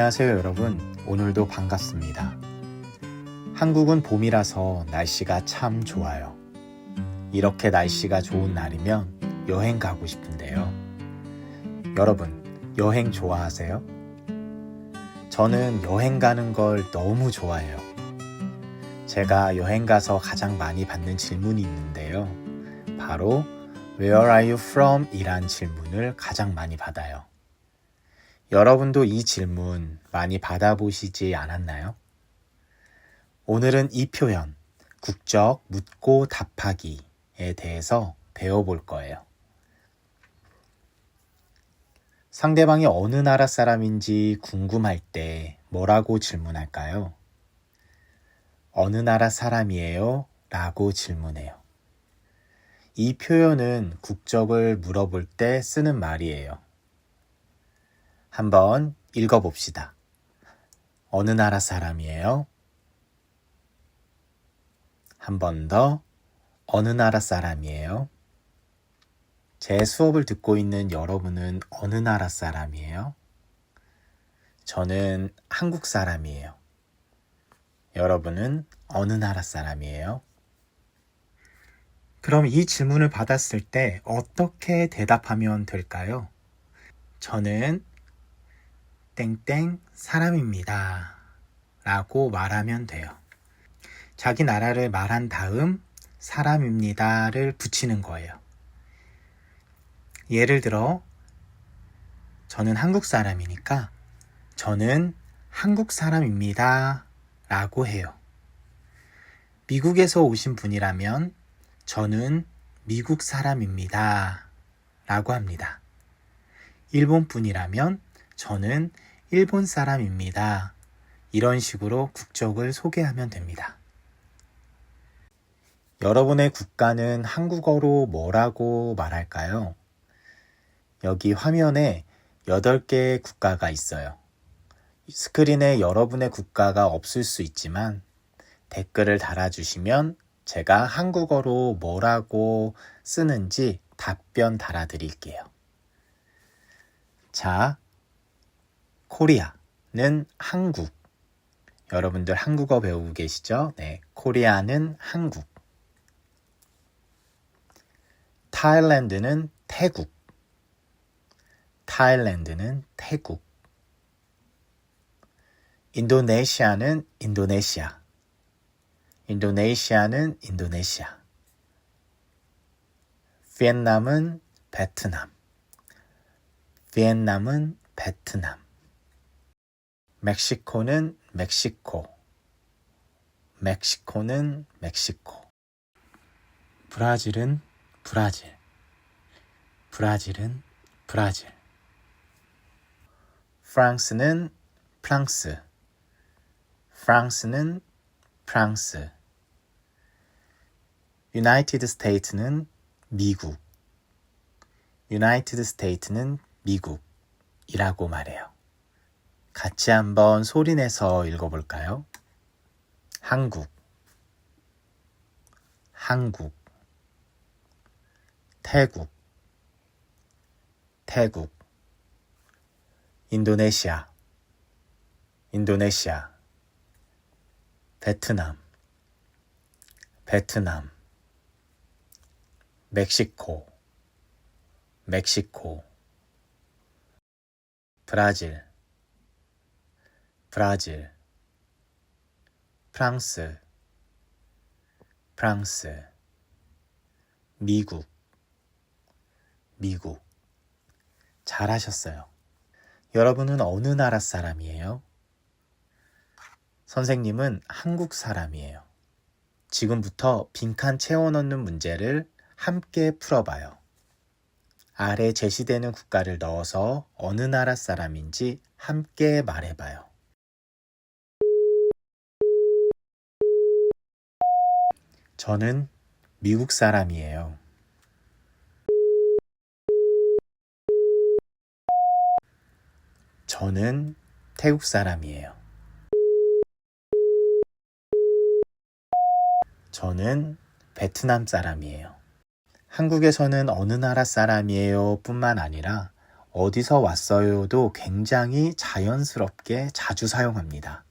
안녕하세요, 여러분. 오늘도 반갑습니다. 한국은 봄이라서 날씨가 참 좋아요. 이렇게 날씨가 좋은 날이면 여행 가고 싶은데요. 여러분, 여행 좋아하세요? 저는 여행 가는 걸 너무 좋아해요. 제가 여행 가서 가장 많이 받는 질문이 있는데요. 바로 Where are you from? 이란 질문을 가장 많이 받아요. 여러분도 이 질문 많이 받아보시지 않았나요? 오늘은 이 표현, 국적 묻고 답하기에 대해서 배워볼 거예요. 상대방이 어느 나라 사람인지 궁금할 때 뭐라고 질문할까요? 어느 나라 사람이에요? 라고 질문해요. 이 표현은 국적을 물어볼 때 쓰는 말이에요. 한번 읽어봅시다. 어느 나라 사람이에요? 한 번 더, 어느 나라 사람이에요? 제 수업을 듣고 있는 여러분은 어느 나라 사람이에요? 저는 한국 사람이에요. 여러분은 어느 나라 사람이에요? 그럼 이 질문을 받았을 때 어떻게 대답하면 될까요? 저는 땡땡 사람입니다. 라고 말하면 돼요. 자기 나라를 말한 다음 사람입니다를 붙이는 거예요. 예를 들어, 저는 한국 사람이니까 저는 한국 사람입니다. 라고 해요. 미국에서 오신 분이라면 저는 미국 사람입니다. 라고 합니다. 일본 분이라면 저는 일본 사람입니다. 이런 식으로 국적을 소개하면 됩니다. 여러분의 국가는 한국어로 뭐라고 말할까요? 여기 화면에 8개의 국가가 있어요. 스크린에 여러분의 국가가 없을 수 있지만 댓글을 달아주시면 제가 한국어로 뭐라고 쓰는지 답변 달아드릴게요. 자, 코리아는 한국. 여러분들 한국어 배우고 계시죠? 네, 코리아는 한국. 타일랜드는 태국. 타일랜드는 태국. 인도네시아는 인도네시아. 인도네시아는 인도네시아. 비엔남은 베트남. 비엔남은 베트남. 멕시코는 멕시코. 멕시코는 멕시코. 브라질은 브라질. 브라질은 브라질. 프랑스는 프랑스. 프랑스는 프랑스. 유나이티드 스테이트는 미국. 유나이티드 스테이트는 미국이라고 말해요. 같이 한번 소리내서 읽어볼까요? 한국, 한국, 태국, 태국, 인도네시아, 인도네시아, 베트남, 베트남, 멕시코, 멕시코, 브라질, 브라질, 프랑스, 프랑스, 미국, 미국. 잘하셨어요. 여러분은 어느 나라 사람이에요? 선생님은 한국 사람이에요. 지금부터 빈칸 채워 넣는 문제를 함께 풀어봐요. 아래 제시되는 국가를 넣어서 어느 나라 사람인지 함께 말해봐요. 저는 미국 사람이에요. 저는 태국 사람이에요. 저는 베트남 사람이에요. 한국에서는 어느 나라 사람이에요 뿐만 아니라 어디서 왔어요도 굉장히 자연스럽게 자주 사용합니다.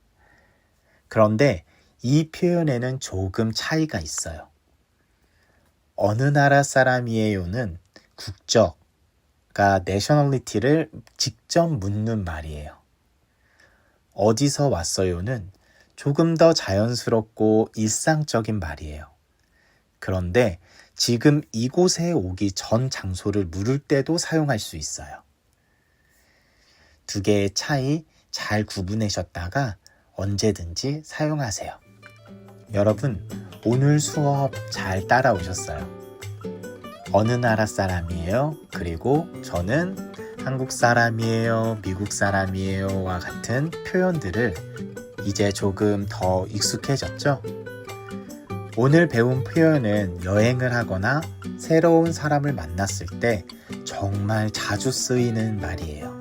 그런데 이 표현에는 조금 차이가 있어요. 어느 나라 사람이에요는 국적가 nationality를 직접 묻는 말이에요. 어디서 왔어요는 조금 더 자연스럽고 일상적인 말이에요. 그런데 지금 이곳에 오기 전 장소를 물을 때도 사용할 수 있어요. 두 개의 차이 잘 구분하셨다가 언제든지 사용하세요. 여러분, 오늘 수업 잘 따라오셨어요? 어느 나라 사람이에요? 그리고 저는 한국 사람이에요, 미국 사람이에요와 같은 표현들을 이제 조금 더 익숙해졌죠? 오늘 배운 표현은 여행을 하거나 새로운 사람을 만났을 때 정말 자주 쓰이는 말이에요.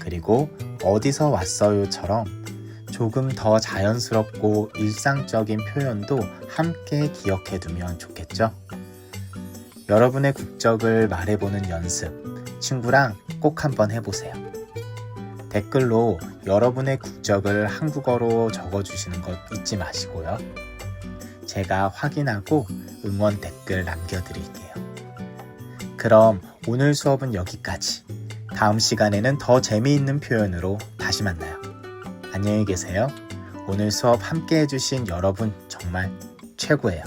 그리고 어디서 왔어요처럼 조금 더 자연스럽고 일상적인 표현도 함께 기억해 두면 좋겠죠? 여러분의 국적을 말해보는 연습, 친구랑 꼭 한번 해보세요. 댓글로 여러분의 국적을 한국어로 적어주시는 것 잊지 마시고요. 제가 확인하고 응원 댓글 남겨드릴게요. 그럼 오늘 수업은 여기까지. 다음 시간에는 더 재미있는 표현으로 다시 만나요. 안녕히 계세요. 오늘 수업 함께 해주신 여러분 정말 최고예요.